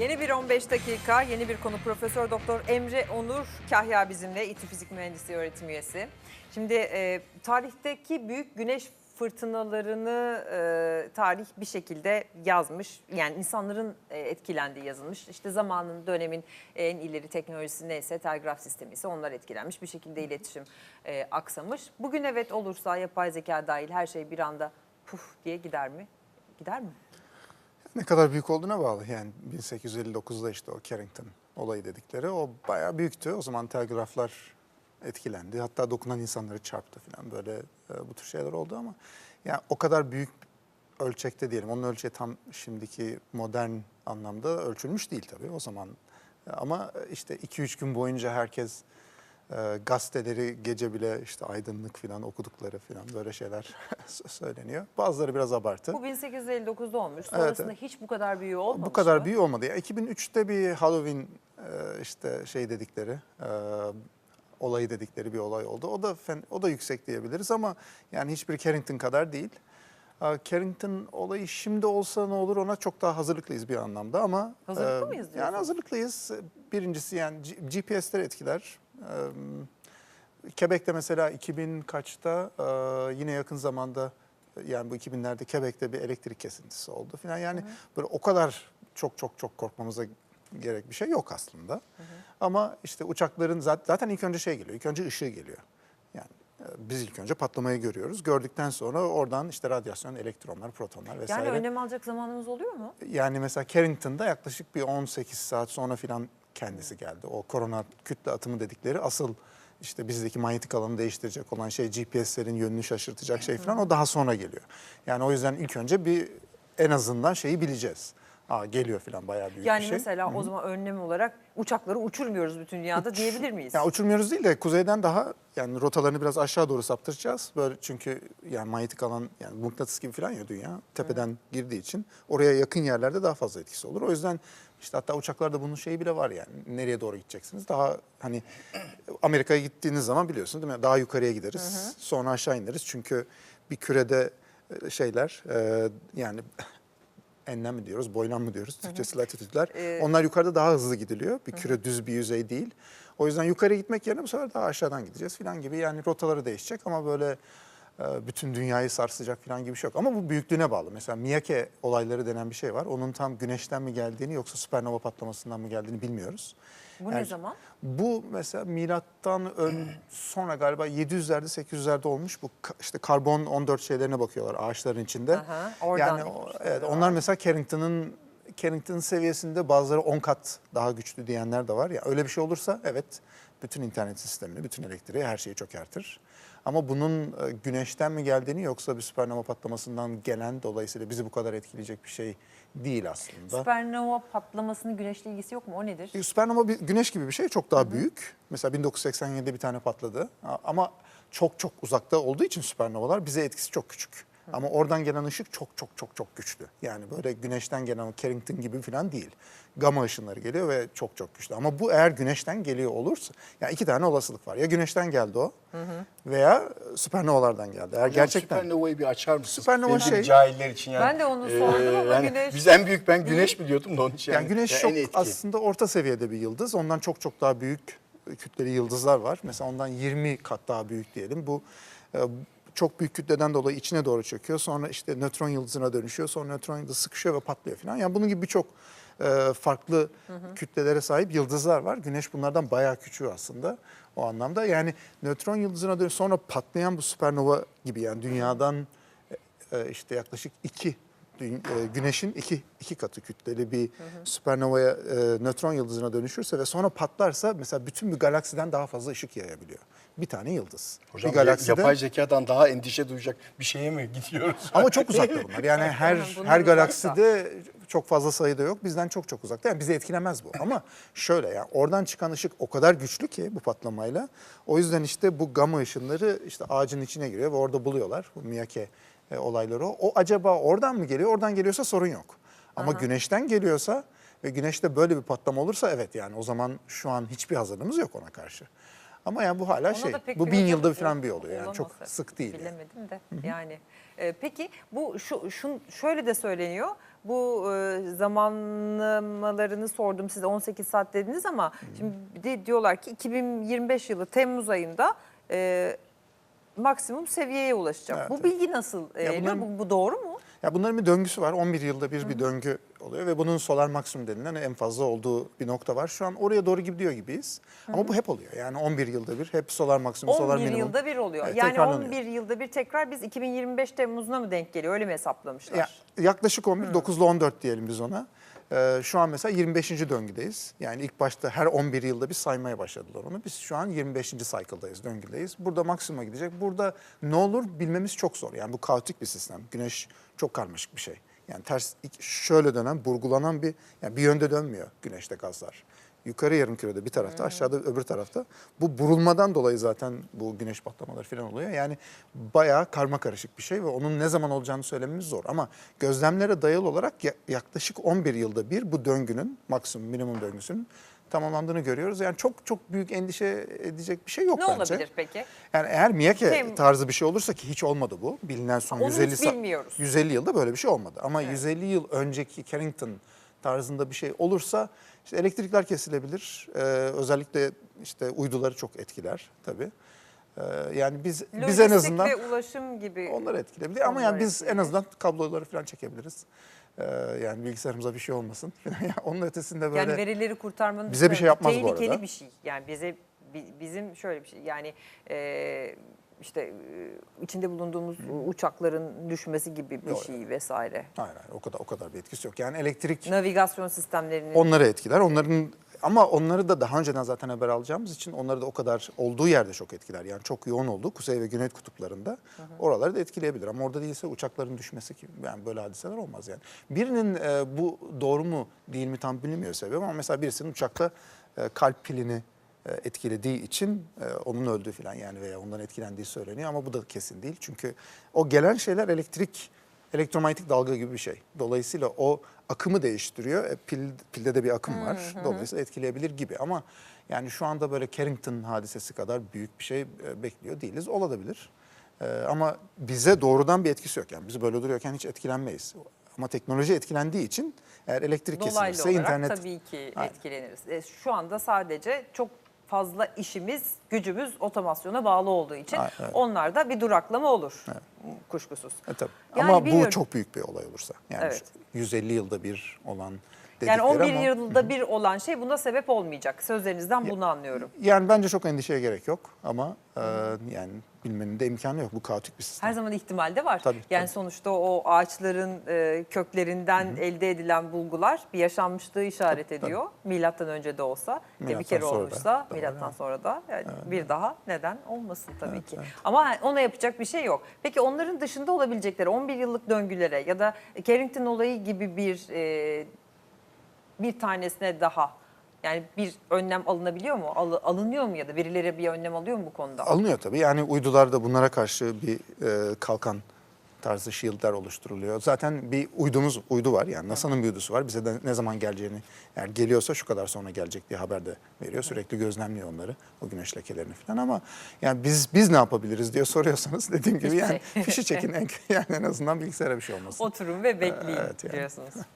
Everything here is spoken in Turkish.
Yeni bir 15 dakika, yeni bir konu Profesör Doktor Emre Onur Kahya bizimle İTÜ Fizik Mühendisliği öğretim üyesi. Şimdi e, tarihteki büyük güneş fırtınalarını e, tarih bir şekilde yazmış. Yani insanların e, etkilendiği yazılmış. İşte zamanın, dönemin en ileri teknolojisi neyse, telgraf sistemi ise onlar etkilenmiş. Bir şekilde iletişim e, aksamış. Bugün evet olursa yapay zeka dahil her şey bir anda puf diye gider mi? Gider mi? Ne kadar büyük olduğuna bağlı. Yani 1859'da işte o Carrington olayı dedikleri o bayağı büyüktü. O zaman telgraflar etkilendi. Hatta dokunan insanları çarptı falan böyle e, bu tür şeyler oldu ama yani o kadar büyük ölçekte diyelim. Onun ölçeği tam şimdiki modern anlamda ölçülmüş değil tabii o zaman. Ama işte 2-3 gün boyunca herkes e, gazeteleri gece bile işte aydınlık falan okudukları falan böyle şeyler söyleniyor. Bazıları biraz abartı. Bu 1859'da olmuş. Sonrasında evet. hiç bu kadar büyüğü olmamış Bu kadar mı? büyük olmadı. Ya 2003'te bir Halloween e, işte şey dedikleri e, olayı dedikleri bir olay oldu. O da o da yüksek diyebiliriz ama yani hiçbir Carrington kadar değil. E, Carrington olayı şimdi olsa ne olur ona çok daha hazırlıklıyız bir anlamda ama Hazırlıklı e, mıyız Yani diyorsun? hazırlıklıyız. Birincisi yani GPS'ler etkiler. Quebec'te mesela 2000 kaçta yine yakın zamanda yani bu 2000'lerde Quebec'te bir elektrik kesintisi oldu falan. Yani böyle o kadar çok çok çok korkmamıza gerek bir şey yok aslında. Ama işte uçakların zat- zaten ilk önce şey geliyor. İlk önce ışığı geliyor. Yani biz ilk önce patlamayı görüyoruz. Gördükten sonra oradan işte radyasyon, elektronlar, protonlar vesaire. Yani önlem alacak zamanımız oluyor mu? Yani mesela Carrington'da yaklaşık bir 18 saat sonra filan kendisi geldi. O korona kütle atımı dedikleri asıl işte bizdeki manyetik alanı değiştirecek olan şey GPS'lerin yönünü şaşırtacak şey falan o daha sonra geliyor. Yani o yüzden ilk önce bir en azından şeyi bileceğiz. Aa geliyor falan bayağı büyük Yani bir şey. mesela o zaman önlem olarak uçakları uçurmuyoruz bütün dünyada diyebilir miyiz? Yani uçurmuyoruz değil de kuzeyden daha yani rotalarını biraz aşağı doğru saptıracağız. Böyle çünkü yani manyetik alan yani mıknatıs gibi falan ya dünya tepeden girdiği için oraya yakın yerlerde daha fazla etkisi olur. O yüzden işte hatta uçaklarda bunun şeyi bile var yani nereye doğru gideceksiniz. Daha hani Amerika'ya gittiğiniz zaman biliyorsunuz değil mi? Daha yukarıya gideriz. Sonra aşağı ineriz. Çünkü bir kürede e, şeyler e, yani enlem mi diyoruz, boylam mı diyoruz, Türkçesi latitüdler. Ee, Onlar yukarıda daha hızlı gidiliyor. Bir küre düz bir yüzey değil. O yüzden yukarı gitmek yerine bu sefer daha aşağıdan gideceğiz falan gibi. Yani rotaları değişecek ama böyle bütün dünyayı sarsacak falan gibi bir şey yok. Ama bu büyüklüğüne bağlı. Mesela Miyake olayları denen bir şey var. Onun tam güneşten mi geldiğini yoksa süpernova patlamasından mı geldiğini bilmiyoruz. Bu ne Yani zaman? Bu mesela milattan ön sonra galiba 700'lerde 800'lerde olmuş. Bu işte karbon 14 şeylerine bakıyorlar ağaçların içinde. Aha, oradan yani o- evet, onlar mesela Carrington'ın Carrington seviyesinde bazıları 10 kat daha güçlü diyenler de var. Ya öyle bir şey olursa evet bütün internet sistemini, bütün elektriği her şeyi çökertir. Ama bunun e, güneşten mi geldiğini yoksa bir süpernova patlamasından gelen dolayısıyla bizi bu kadar etkileyecek bir şey değil aslında. Süpernova patlamasının güneşle ilgisi yok mu? O nedir? E, Süpernova bir güneş gibi bir şey çok daha büyük. Mesela 1987'de bir tane patladı. Ama çok çok uzakta olduğu için süpernovalar bize etkisi çok küçük. Ama oradan gelen ışık çok çok çok çok güçlü. Yani böyle güneşten gelen o Carrington gibi falan değil. Gama ışınları geliyor ve çok çok güçlü. Ama bu eğer güneşten geliyor olursa, yani iki tane olasılık var. Ya güneşten geldi o veya süpernovalardan geldi. Eğer gerçekten Süpernova'yı bir açar mısın? Süpernova şey- Cahiller için yani. Ben de onu sordum ama güneş- Biz en büyük ben güneş mi diyordum da onun için. Yani güneş en çok etki. aslında orta seviyede bir yıldız. Ondan çok çok daha büyük kütleli yıldızlar var. Mesela ondan 20 kat daha büyük diyelim. Bu e, çok büyük kütleden dolayı içine doğru çöküyor. Sonra işte nötron yıldızına dönüşüyor. Sonra nötron yıldızı sıkışıyor ve patlıyor falan. Yani bunun gibi birçok e, farklı kütlelere sahip yıldızlar var. Güneş bunlardan bayağı küçüğü aslında o anlamda. Yani nötron yıldızına dönüş sonra patlayan bu süpernova gibi yani dünyadan e, işte yaklaşık iki e, güneşin iki, iki katı kütleli bir süpernovaya e, nötron yıldızına dönüşürse ve sonra patlarsa mesela bütün bir galaksiden daha fazla ışık yayabiliyor. Bir tane yıldız. Hocam bir galakside yapay zekadan daha endişe duyacak bir şeye mi gidiyoruz? ama çok uzakta bunlar. Yani her her galakside çok fazla sayıda yok. Bizden çok çok uzakta. Yani bizi etkilemez bu. Ama şöyle yani oradan çıkan ışık o kadar güçlü ki bu patlamayla. O yüzden işte bu gama ışınları işte ağacın içine giriyor ve orada buluyorlar. Bu Miyake e, olayları o. O acaba oradan mı geliyor? Oradan geliyorsa sorun yok. Ama güneşten geliyorsa ve güneşte böyle bir patlama olursa evet yani o zaman şu an hiçbir hazırlığımız yok ona karşı. Ama yani bu hala Ona şey. Bu bin yılda falan bir oluyor yani çok sık değil. yani. Bilemedim de yani. E, peki bu şu şun şöyle de söyleniyor. bu e, zamanlamalarını sordum size 18 saat dediniz ama şimdi bir de diyorlar ki 2025 yılı Temmuz ayında e, maksimum seviyeye ulaşacak. Evet, bu bilgi nasıl? e, Ya geliyor? bunların- bu, bu doğru mu? Ya bunların bir döngüsü var. 11 yılda bir bir döngü oluyor ve bunun solar maksimum denilen en fazla olduğu bir nokta var. Şu an oraya doğru gidiyor gibiyiz. Ama bu hep oluyor. Yani 11 yılda bir hep solar maksimum, solar 11 minimum. yılda bir oluyor. Evet, yani tekrarlanıyor. 11 yılda bir tekrar biz 2025 Temmuz'una mı denk geliyor? Öyle mi hesaplamışlar? Ya, yaklaşık 11, 9 ile 14 diyelim biz ona. Ee, şu an mesela 25. döngüdeyiz. Yani ilk başta her 11 yılda bir saymaya başladılar onu. Biz şu an 25. cycle'dayız, döngüdeyiz. Burada maksimuma gidecek. Burada ne olur bilmemiz çok zor. Yani bu kaotik bir sistem. Güneş çok karmaşık bir şey. Yani ters şöyle dönen, burgulanan bir yani bir yönde dönmüyor güneşte gazlar. Yukarı yarım kürede bir tarafta, aşağıda öbür tarafta. Bu burulmadan dolayı zaten bu güneş patlamaları falan oluyor. Yani bayağı karma karışık bir şey ve onun ne zaman olacağını söylememiz zor. Ama gözlemlere dayalı olarak ya- yaklaşık 11 yılda bir bu döngünün, maksimum minimum döngüsünün tamamlandığını görüyoruz. Yani çok çok büyük endişe edecek bir şey yok ne bence. olabilir peki? Yani eğer Miyake Tem- tarzı bir şey olursa ki hiç olmadı bu. Bilinen son Onu 150 hiç sa- bilmiyoruz. 150 yılda böyle bir şey olmadı. Ama 150 yıl önceki Carrington tarzında bir şey olursa işte elektrikler kesilebilir. Ee, özellikle işte uyduları çok etkiler tabii. Ee, yani biz biz en azından ve ulaşım gibi. onları etkileyebilir ama yani biz en azından kabloları falan çekebiliriz. Ee, yani bilgisayarımıza bir şey olmasın. Onun ötesinde böyle Yani verileri kurtarmanın Bize bir şey yapmaz bu tehlikeli arada. bir şey. Yani bize bi- bizim şöyle bir şey. Yani e, işte e, içinde bulunduğumuz uçakların düşmesi gibi bir Yok, şey vesaire. hayır o kadar o kadar bir etkisi yok. Yani elektrik Navigasyon sistemlerinin Onları etkiler. Onların ama onları da daha önceden zaten haber alacağımız için onları da o kadar olduğu yerde çok etkiler. Yani çok yoğun olduğu kuzey ve güney kutuplarında oraları da etkileyebilir. Ama orada değilse uçakların düşmesi gibi yani böyle hadiseler olmaz yani. Birinin e, bu doğru mu değil mi tam bilinmiyor sebebi ama mesela birisinin uçakta e, kalp pilini etkilediği için e, onun öldüğü falan yani veya ondan etkilendiği söyleniyor ama bu da kesin değil. Çünkü o gelen şeyler elektrik elektromanyetik dalga gibi bir şey. Dolayısıyla o akımı değiştiriyor. E, pil, pilde de bir akım var. Dolayısıyla etkileyebilir gibi ama yani şu anda böyle Carrington hadisesi kadar büyük bir şey e, bekliyor değiliz. Olabilir. E, ama bize doğrudan bir etkisi yok. Yani biz böyle duruyorken hiç etkilenmeyiz. Ama teknoloji etkilendiği için eğer elektrik dolaylı kesilirse olarak internet tabii ki Aynen. etkileniriz. E, şu anda sadece çok fazla işimiz, gücümüz otomasyona bağlı olduğu için Aynen, evet. onlarda bir duraklama olur. Kuşkusuz. E, tabii. Yani ama bu çok büyük bir olay olursa. Yani Evet. 150 yılda bir olan Yani dedikleri 11 ama- yılda bir olan şey buna sebep olmayacak. Sözlerinizden bunu anlıyorum. Yani bence çok endişeye gerek yok ama e, yani bilmenin de imkanı yok. Bu kaotik bir sistem. Her zaman ihtimal de var. Tabii, yani tabii. sonuçta o ağaçların e, köklerinden elde edilen bulgular bir yaşanmışlığı işaret ediyor. Milattan önce de olsa, e, bir Milattan kere sonra da. olmuşsa, Doğru, milattan evet. sonra da yani bir daha neden olmasın tabii Evet, ki. evet. Ama ona yapacak bir şey yok. Peki onların dışında olabilecekleri 11 yıllık döngülere ya da Carrington olayı gibi bir e, bir tanesine daha yani bir önlem alınabiliyor mu? Alı- alınıyor mu ya da birileri bir önlem alıyor mu bu konuda? Alınıyor tabii. Yani uydular da bunlara karşı bir e, kalkan tarzı shieldler oluşturuluyor. Zaten bir uydumuz uydu var yani NASA'nın bir uydusu var. Bize de ne zaman geleceğini yani geliyorsa şu kadar sonra gelecek diye haber de veriyor. Sürekli gözlemliyor onları o güneş lekelerini falan ama yani biz biz ne yapabiliriz diye soruyorsanız dediğim gibi yani şey. fişi çekin yani en azından bilgisayara bir şey olmasın. Oturun ve bekleyin Evet, yani. diyorsunuz.